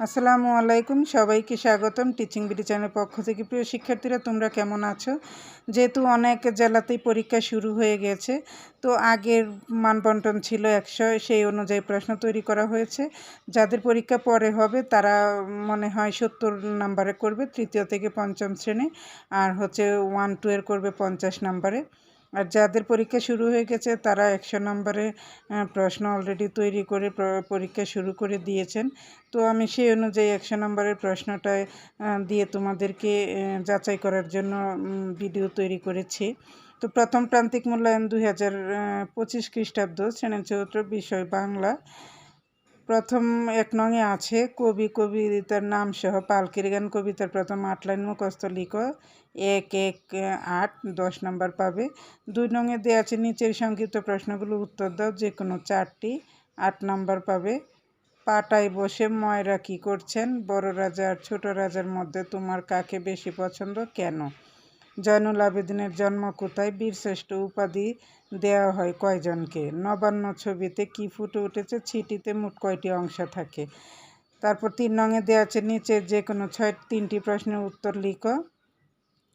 আসসালামু আলাইকুম, সবাইকে স্বাগতম টিচিং বিডি চ্যানেলের পক্ষ থেকে। প্রিয় শিক্ষার্থীরা, তোমরা কেমন আছো? যেহেতু অনেক জেলাতেই পরীক্ষা শুরু হয়ে গেছে, তো আগের মানবন্টন ছিল একশো, সেই অনুযায়ী প্রশ্ন তৈরি করা হয়েছে। যাদের পরীক্ষা পরে হবে, তারা মনে হয় সত্তর নাম্বারে করবে, তৃতীয় থেকে পঞ্চম শ্রেণি, আর হচ্ছে ওয়ান টু এর করবে পঞ্চাশ নাম্বারে। আর যাদের পরীক্ষা শুরু হয়ে গেছে, তারা একশো নম্বরে প্রশ্ন অলরেডি তৈরি করে পরীক্ষা শুরু করে দিয়েছেন। তো আমি সেই অনুযায়ী একশো নম্বরের প্রশ্নটায় দিয়ে তোমাদেরকে যাচাই করার জন্য ভিডিও তৈরি করেছি। তো প্রথম প্রান্তিক মূল্যায়ন দুই হাজার পঁচিশ খ্রিস্টাব্দ শ্রেণি চৌত্র বিষয় বাংলা। প্রথম এক নঙে আছে, কবি কবিতার নাম সহ পালকির গান কবিতার প্রথম আট লাইন মুখস্থ লিখো। এক এক, আট, দশ নম্বর পাবে। দুই নঙে দেওয়া আছে, নিচের সংক্ষিপ্ত প্রশ্নগুলো উত্তর দাও যে কোনো চারটি। আট নম্বর পাবে, পাটায় বসে ময়রা কি করছেন? বড় রাজা আর ছোট রাজার মধ্যে তোমার কাকে বেশি পছন্দ? কেন? জয়নুল আবেদিনের জন্ম কোথায়? বীরশ্রেষ্ঠ উপাধি দেওয়া হয় কয়জনকে? নবান্ন ছবিতে কি ফুটে উঠেছে? ছিটিতে মোট কয়টি অংশ থাকে? তারপর তিন রঙে দেওয়া আছে, নিচে যে কোনো ছয় তিনটি প্রশ্নের উত্তর লিখো।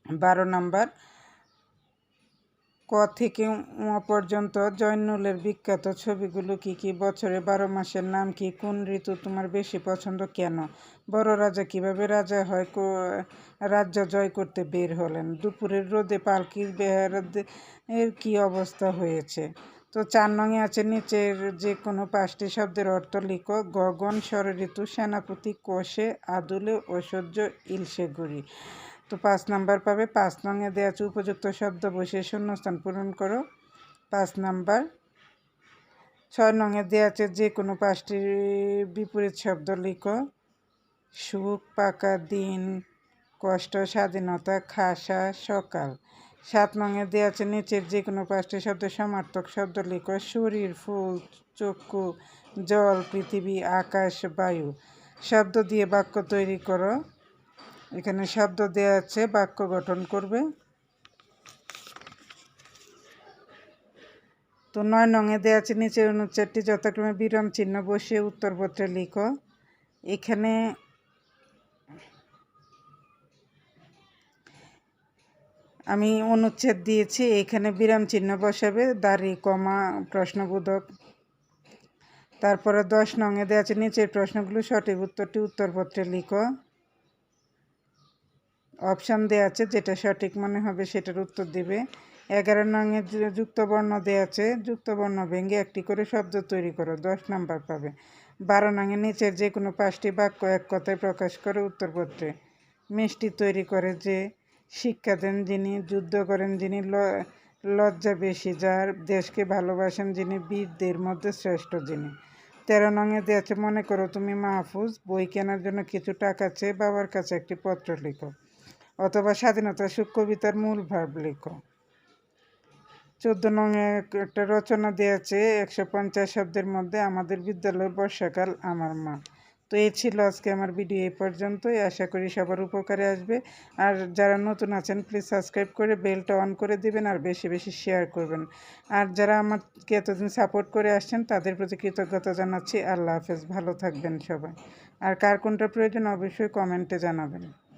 বারো নাম্বার ক থেকে পর্যন্ত জয়নুলের বিখ্যাত ছবিগুলো কি কি? বছরে বারো মাসের নাম কি? কোন ঋতু তোমার বেশি পছন্দ? কেন? বড় রাজা কীভাবে রাজা হয়? রাজ্য জয় করতে বের হলেন? দুপুরের রোদে পালকির বেহার এর কি অবস্থা হয়েছে? তো চার নঙে আছে, নিচের যে কোনো পাঁচটি শব্দের অর্থ লিখো। গগন ঋতু সেনাপতি কোষে আদুলে, ঐশ্বর্য, ইলশে, গুড়ি। তো পাঁচ নাম্বার পাবে। পাঁচ নঙে দেওয়া আছে উপযুক্ত শব্দ বসে শূন্যস্থান পূরণ করো। পাঁচ নাম্বার। ছয় নঙে দেওয়া আছে যে কোনো পাঁচটি বিপরীত শব্দ লিখো। সুখ, পাকা দিন, কষ্ট, স্বাধীনতা, খাসা, সকাল। সাত নঙে দেওয়া আছে নিচের যে কোনো পাঁচটি শব্দ সমার্থক শব্দ লিখো। শরীর, ফুল, চক্ষু, জল, পৃথিবী, আকাশ, বায়ু। শব্দ দিয়ে বাক্য তৈরি করো। এখানে শব্দ দেওয়া আছে, বাক্য গঠন করবে। তো নয় নঙে দেওয়া আছে, নিচের অনুচ্ছেদটি যথাক্রমে বিরাম চিহ্ন বসিয়ে উত্তরপত্রে লিখো। এখানে আমি অনুচ্ছেদ দিয়েছি, এখানে বিরাম চিহ্ন বসাবে, দাড়ি, কমা, প্রশ্নবোধক। তারপরে দশ নঙে দেওয়া আছে, নিচের প্রশ্নগুলো সঠিক উত্তরটি উত্তরপত্রে লিখো। অপশান দেওয়া আছে যেটা সঠিক মনে হবে সেটার উত্তর দিবে। এগারো নঙে যুক্তবর্ণ দেওয়া আছে, যুক্তবর্ণ ভেঙে একটি করে শব্দ তৈরি করো, দশ নাম্বার পাবে। বারো নঙে নিচের যে কোনো পাঁচটি বাক্য এক কথায় প্রকাশ করে উত্তরপত্রে। মিষ্টি তৈরি করে যে শিক্ষা দেন যিনি, যুদ্ধ করেন যিনি লজ্জা বেশি, যার দেশকে ভালোবাসেন যিনি, বীরদের মধ্যে শ্রেষ্ঠ যিনি। তেরো নঙে আছে, মনে করো তুমি মাহফুজ, বই কেনার জন্য কিছু টাকা চেয়ে বাবার কাছে একটি পত্র লিখো। অথবা স্বাধীনতা সুখ কবিতার মূল ভাব লিখো। চোদ্দ নঙে একটা রচনা দিয়েছে, একশো পঞ্চাশ শব্দের মধ্যে আমাদের বিদ্যালয় বর্ষাকাল আমার মা। তো এই ছিল আজকে আমার ভিডিও এই পর্যন্তই। আশা করি সবার উপকারে আসবে। আর যারা নতুন আছেন প্লিজ সাবস্ক্রাইব করে বেলটা অন করে দিবেন আর বেশি বেশি শেয়ার করবেন। আর যারা আমাকে এতদিন সাপোর্ট করে আসছেন, তাদের প্রতি কৃতজ্ঞতা জানাচ্ছি। আল্লাহ হাফেজ। ভালো থাকবেন সবাই। আর কার কোনটা প্রয়োজন, অবশ্যই কমেন্টে জানাবেন।